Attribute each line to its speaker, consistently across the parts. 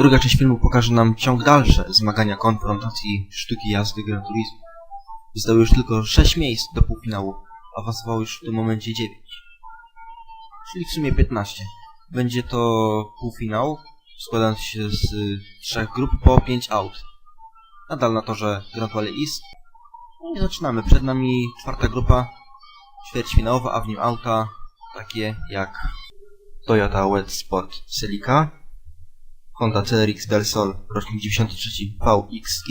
Speaker 1: Druga część filmu pokaże nam ciąg dalszy zmagania konfrontacji sztuki jazdy Gran Turismo. Zostało już tylko 6 miejsc do półfinału, awansowało już w tym momencie 9. Czyli w sumie 15. Będzie to półfinał składający się z trzech grup po 5 aut. Nadal na torze Grand Valley East. No i zaczynamy. Przed nami czwarta grupa ćwierćfinałowa, a w nim auta takie jak Toyota Wet Sport Celica, Honda CRX Del Sol rocznik 93 VXK,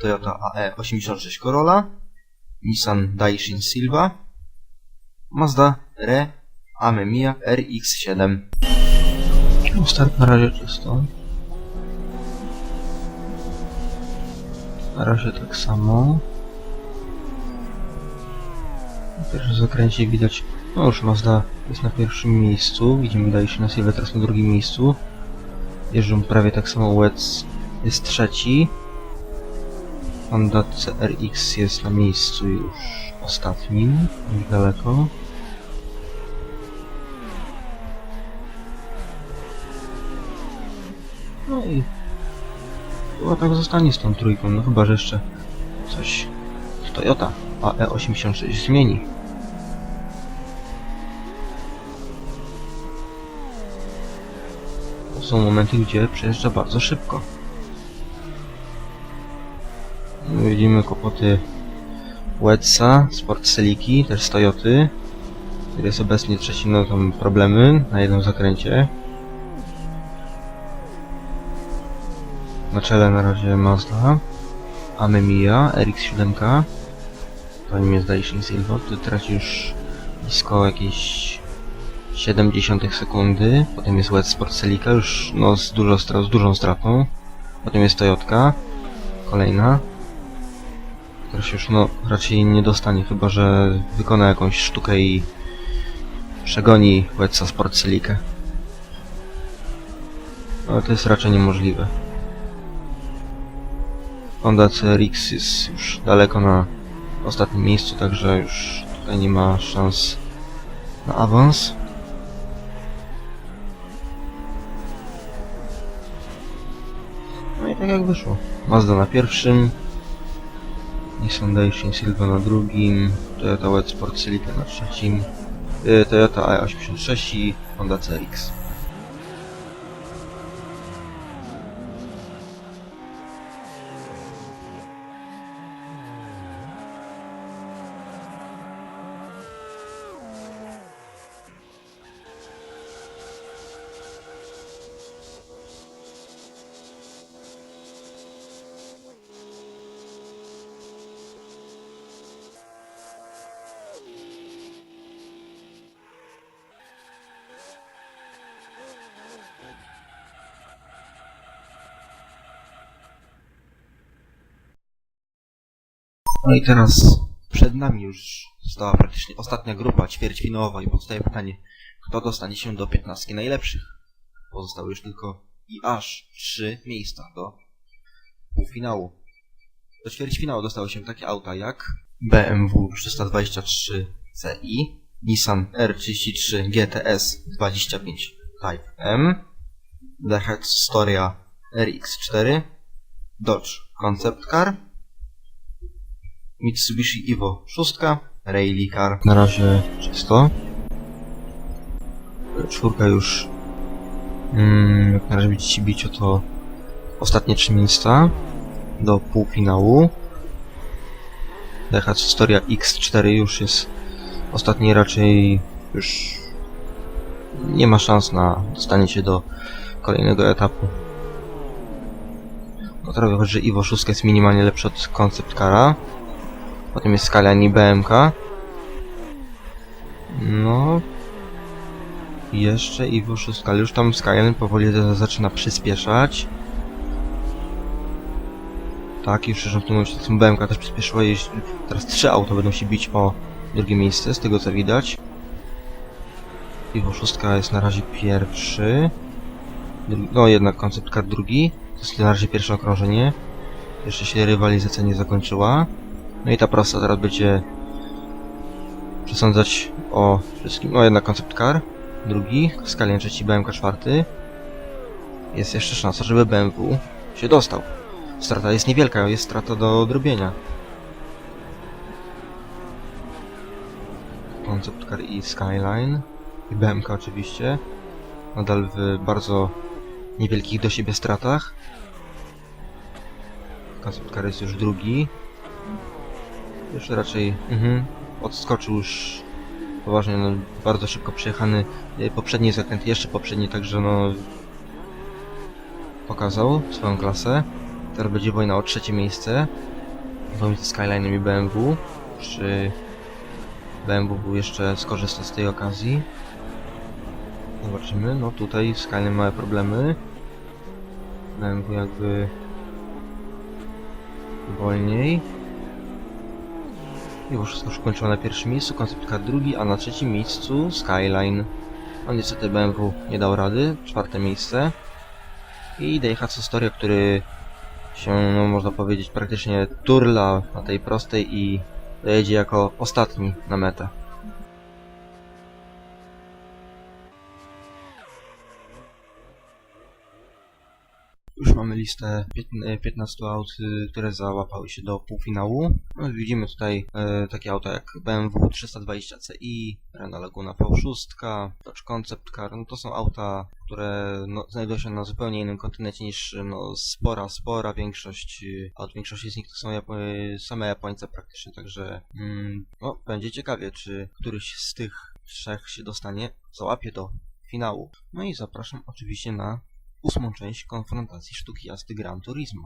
Speaker 1: Toyota AE86 Corolla, Nissan Daishin Silva, Mazda Re Amemiya RX7. Start na razie czysto. Na razie tak samo. W pierwszym zakręcie widać, no już Mazda jest na pierwszym miejscu, widzimy Daishin na Silva teraz na drugim miejscu. Jeżdżą prawie tak samo, Wets jest trzeci. Honda CRX jest na miejscu już ostatnim, już daleko. No i chyba tak zostanie z tą trójką, no chyba, że jeszcze coś z Toyota AE86 zmieni. Są momenty, gdzie przejeżdża bardzo szybko. No, Widzimy kłopoty Wetsa, Sport Seliki, też z Toyoty, który jest obecnie trzeci, no tam problemy na jednym zakręcie. Na czele na razie Mazda, Amemiya, RX-7, za nim jest Daishin Silva, który traci już blisko jakieś 0,7 sekundy, potem jest Wet Sport Celica, już no z, dużo, z dużą stratą, potem jest Toyotka, kolejna, która się już no raczej nie dostanie, chyba że wykona jakąś sztukę i przegoni Wetsa Sport Celikę. Ale to jest raczej niemożliwe. Honda CRX jest już daleko na ostatnim miejscu, także już tutaj nie ma szans na awans. Tak jak wyszło. Mazda na pierwszym, Nissan Daishin Silva na drugim, Toyota Wet Sport Celica na trzecim, y, Toyota A86 i Honda CRX. No i teraz przed nami już została praktycznie ostatnia grupa ćwierćfinałowa i powstaje pytanie, kto dostanie się do 15 najlepszych. Pozostały już tylko i aż trzy miejsca do półfinału. Do ćwierćfinału dostały się takie auta jak BMW 323 Ci, Nissan R33 GTS 25 Type M, Daihatsu Storia RX4, Dodge Concept Car, Mitsubishi Evo 6, Rally Car. Na razie czysto. Czwórka już mm, jak na razie będziecie bić o to ostatnie trzy miejsca do półfinału. Daihatsu Storia X4 już jest ostatni raczej już nie ma szans na dostanie się do kolejnego etapu. No teraz wychodzi, że Evo 6 jest minimalnie lepszy od Concept Cara. Potem jest Scalian i BMK. No. I jeszcze Evo 6, ale już tam Scalian powoli za- zaczyna przyspieszać. Tak, już w tym momencie tym BMK też przyspieszyła. Teraz trzy auta będą się bić o drugie miejsce, z tego co widać. Evo 6 jest na razie pierwszy. No jednak koncept car drugi. To jest na razie pierwsze okrążenie. Jeszcze się rywalizacja nie zakończyła. No i ta prosta teraz będzie przesądzać o wszystkim. No jednak koncept car, drugi, Scalian trzeci, BMK czwarty. jest jeszcze szansa, żeby BMW się dostał. Strata jest niewielka, jest strata do odrobienia. Concept Car i Skyline. I BMK oczywiście. Nadal w bardzo niewielkich do siebie stratach. Concept Car jest już drugi. Już raczej mhm, odskoczył już poważnie, no, bardzo szybko przejechany y, poprzedni zakręt, jeszcze poprzedni, także no pokazał swoją klasę. Teraz będzie wojna o trzecie miejsce pomiędzy Skyline'em i BMW. Czy BMW jeszcze skorzysta z tej okazji? Zobaczymy. No tutaj Skyline małe problemy. BMW jakby wolniej. Już wszystko skończyło na pierwszym miejscu, koncept car drugi, a na trzecim miejscu Skyline. No niestety BMW nie dał rady, czwarte miejsce. I Daihatsu Storia, który się, no można powiedzieć, praktycznie turla na tej prostej i dojedzie jako ostatni na metę. Już mamy listę piętn- 15 aut, y, które załapały się do półfinału. No, widzimy tutaj e, takie auta jak BMW 320 Ci, Renault Laguna V6, Dodge Concept Car. No, to są auta, które no, znajdują się na zupełnie innym kontynencie niż no, spora, spora większość y, aut. Większość z nich to są Japo y, same Japońce praktycznie, także mm, no, będzie ciekawie, czy któryś z tych trzech się dostanie, załapie do finału. No i zapraszam oczywiście na ósmą część konfrontacji sztuki jazdy Gran Turismo.